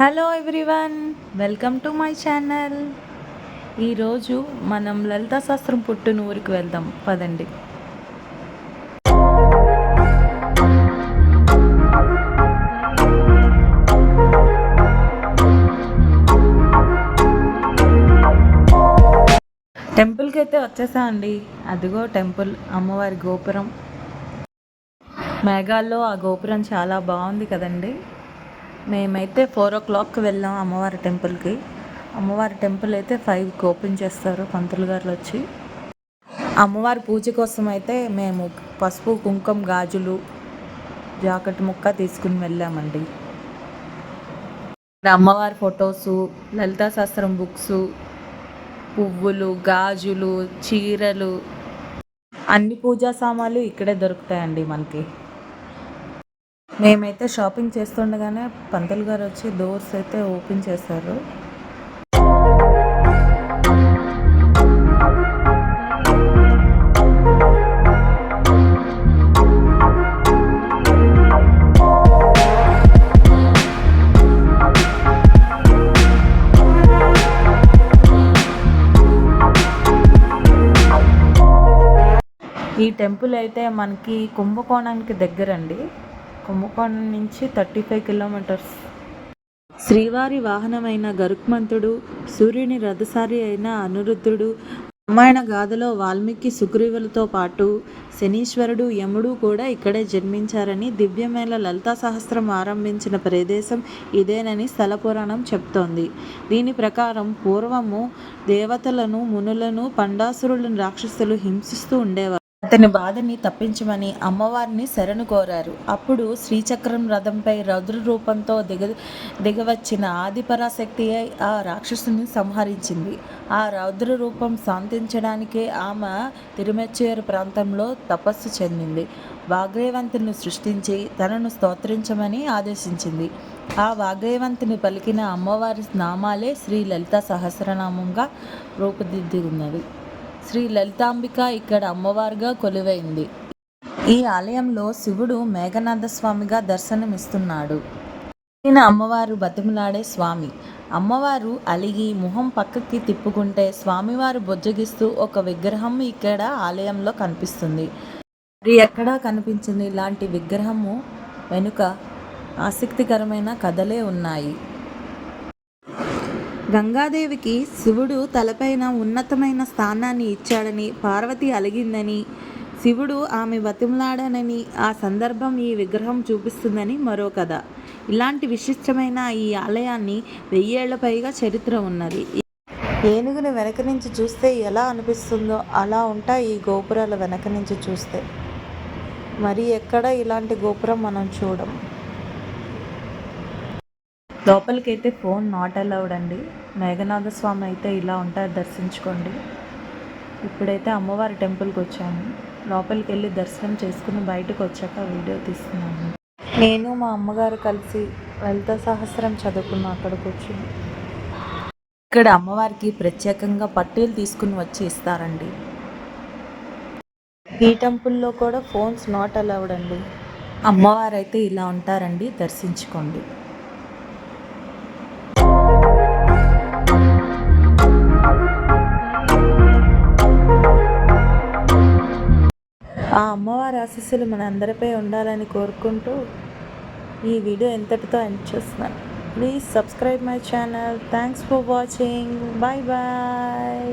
Hello everyone welcome to my channel. ఈరోజు మనం లలితాశాస్త్రం పుట్టిన ఊరికి వెళ్దాం. పదండి. టెంపుల్కి అయితే వచ్చేసా అండి. అదిగో టెంపుల్ అమ్మవారి గోపురం. మేఘాల్లో ఆ గోపురం చాలా బాగుంది కదండి. మేమైతే ఫోర్ ఓ క్లాక్కి వెళ్ళాం అమ్మవారి టెంపుల్కి. అమ్మవారి టెంపుల్ అయితే ఫైవ్కి ఓపెన్ చేస్తారు పంతులు గారు వచ్చి. అమ్మవారి పూజ కోసం అయితే మేము పసుపు కుంకుమ గాజులు జాకెట్ ముక్క తీసుకుని వెళ్ళామండి. అమ్మవారి ఫొటోసు లలితా శాస్త్రం బుక్స్ పువ్వులు గాజులు చీరలు అన్ని పూజా సామాన్లు ఇక్కడే దొరుకుతాయండి మనకి. మేమైతే షాపింగ్ చేస్తుండగానే పంతులు గారు వచ్చి డోర్స్ అయితే ఓపెన్ చేశారు. ఈ టెంపుల్ అయితే మనకి కుంభకోణానికి దగ్గరండి. కుంభకోణం నుంచి థర్టీ ఫైవ్ కిలోమీటర్స్. శ్రీవారి వాహనమైన గరుక్మంతుడు సూర్యుని రథసారి అయిన అనిరుద్ధుడు రామాయణ గాథలో వాల్మీకి సుగ్రీవులతో పాటు శనీశ్వరుడు యముడు కూడా ఇక్కడే జన్మించారని దివ్యమైన లలితా సహస్రం ఆరంభించిన ప్రదేశం ఇదేనని స్థల పురాణం చెప్తోంది. దీని ప్రకారం పూర్వము దేవతలను మునులను పండాసురులను రాక్షసులు హింసిస్తూ ఉండేవారు. అతని బాధని తప్పించమని అమ్మవారిని శరణు కోరారు. అప్పుడు శ్రీచక్రం రథంపై రౌద్ర రూపంతో దిగ దిగవచ్చిన ఆదిపరాశక్తి ఆ రాక్షసుని సంహరించింది. ఆ రౌద్ర రూపం శాంతించడానికే ఆమె తిరుమెచ్చేరు ప్రాంతంలో తపస్సు చెందింది. వాగ్రేవంతుని సృష్టించి తనను స్తోత్రించమని ఆదేశించింది. ఆ వాగ్రేవంతుని పలికిన అమ్మవారి నామాలే శ్రీ లలిత సహస్రనామంగా రూపుదిద్ది ఉన్నది శ్రీ లలితాంబిక ఇక్కడ అమ్మవారుగా కొలువైంది. ఈ ఆలయంలో శివుడు మేఘనాథ స్వామిగా దర్శనమిస్తున్నాడు. ఈయన అమ్మవారు బతిమలాడే స్వామి. అమ్మవారు అలిగి ముఖం పక్కకి తిప్పుకుంటే స్వామివారు బొజ్జగిస్తూ ఒక విగ్రహం ఇక్కడ ఆలయంలో కనిపిస్తుంది. మరి ఎక్కడా కనిపించింది ఇలాంటి విగ్రహము వెనుక ఆసక్తికరమైన కథలే ఉన్నాయి. గంగాదేవికి శివుడు తలపైన ఉన్నతమైన స్థానాన్ని ఇచ్చాడని పార్వతి అలిగిందని శివుడు ఆమె బతిమలాడానని ఆ సందర్భం ఈ విగ్రహం చూపిస్తుందని మరో కథ. ఇలాంటి విశిష్టమైన ఈ ఆలయాన్ని వెయ్యేళ్ళ పైగా చరిత్ర ఉన్నది. ఏనుగుని వెనక నుంచి చూస్తే ఎలా అనిపిస్తుందో అలా ఉంటాయి ఈ గోపురాల వెనక నుంచి చూస్తే. మరి ఎక్కడ ఇలాంటి గోపురం మనం చూడం? లోపలికైతే ఫోన్ నాట్ అలౌడ్ అండి. మేఘనాథ స్వామి అయితే ఇలా ఉంటారు దర్శించుకోండి. ఇప్పుడైతే అమ్మవారి టెంపుల్కి వచ్చాను లోపలికి వెళ్ళి దర్శనం చేసుకుని బయటకు వచ్చాక వీడియో తీస్తున్నాను. నేను మా అమ్మగారు కలిసి లలిత సహస్రం చదువుకున్నాం అక్కడికి వచ్చి ఇక్కడ అమ్మవారికి ప్రత్యేకంగా పట్టీలు తీసుకుని వచ్చి ఇస్తారండి. ఈ టెంపుల్లో కూడా ఫోన్స్ నాట్ అలౌడ్ అండి. అమ్మవారు అయితే ఇలా ఉంటారండి దర్శించుకోండి. ఆ అమ్మవారి ఆశీస్సులు మన అందరిపై ఉండాలని కోరుకుంటూ ఈ వీడియో ఎంతటితో ఎండ్ చేస్తున్నాను. Please subscribe my channel thanks for watching bye bye